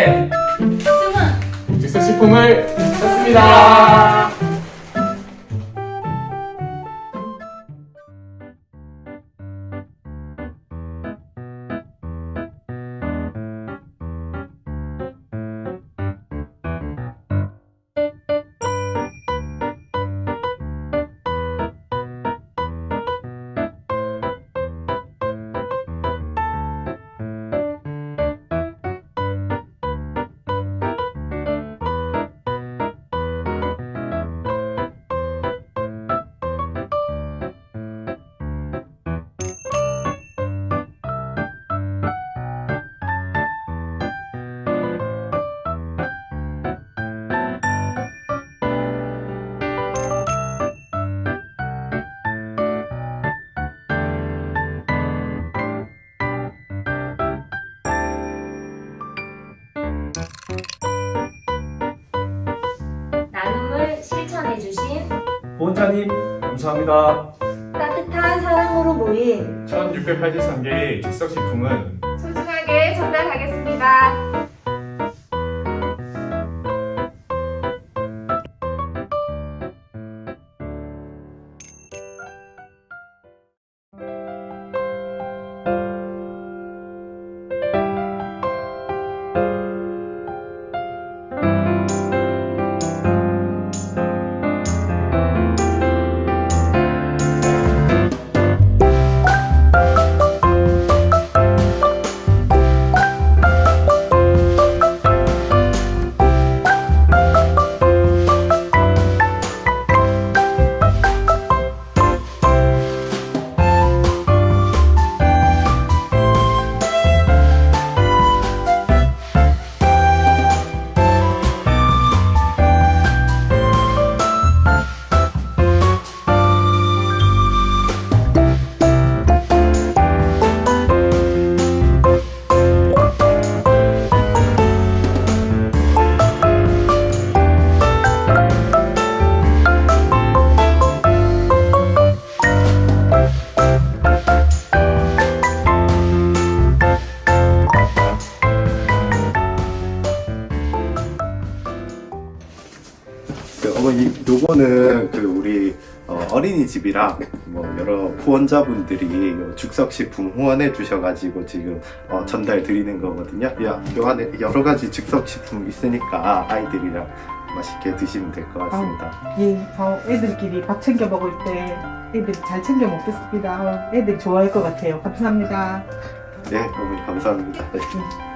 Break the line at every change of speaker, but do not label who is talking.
덕분에 승은 제스 식품을 샀습니다.
나눔을 실천해주신
보호자님 감사합니다.
따뜻한 사랑으로 모인
1683개의 즉석식품은
소중하게 전달하겠습니다.
어머니 요거는 그 우리 어, 어린이집이랑 뭐 여러 후원자분들이 요 즉석식품 후원해 주셔가지고 지금 어, 전달 드리는 거거든요. 야, 요 안에 여러 가지 즉석식품 있으니까 아이들이랑 맛있게 드시면 될 것 같습니다.
예, 저 애들끼리 밥 챙겨 먹을 때 애들이 잘 챙겨 먹겠습니다. 애들이 좋아할 것 같아요. 감사합니다.
네, 어머니 감사합니다.
음.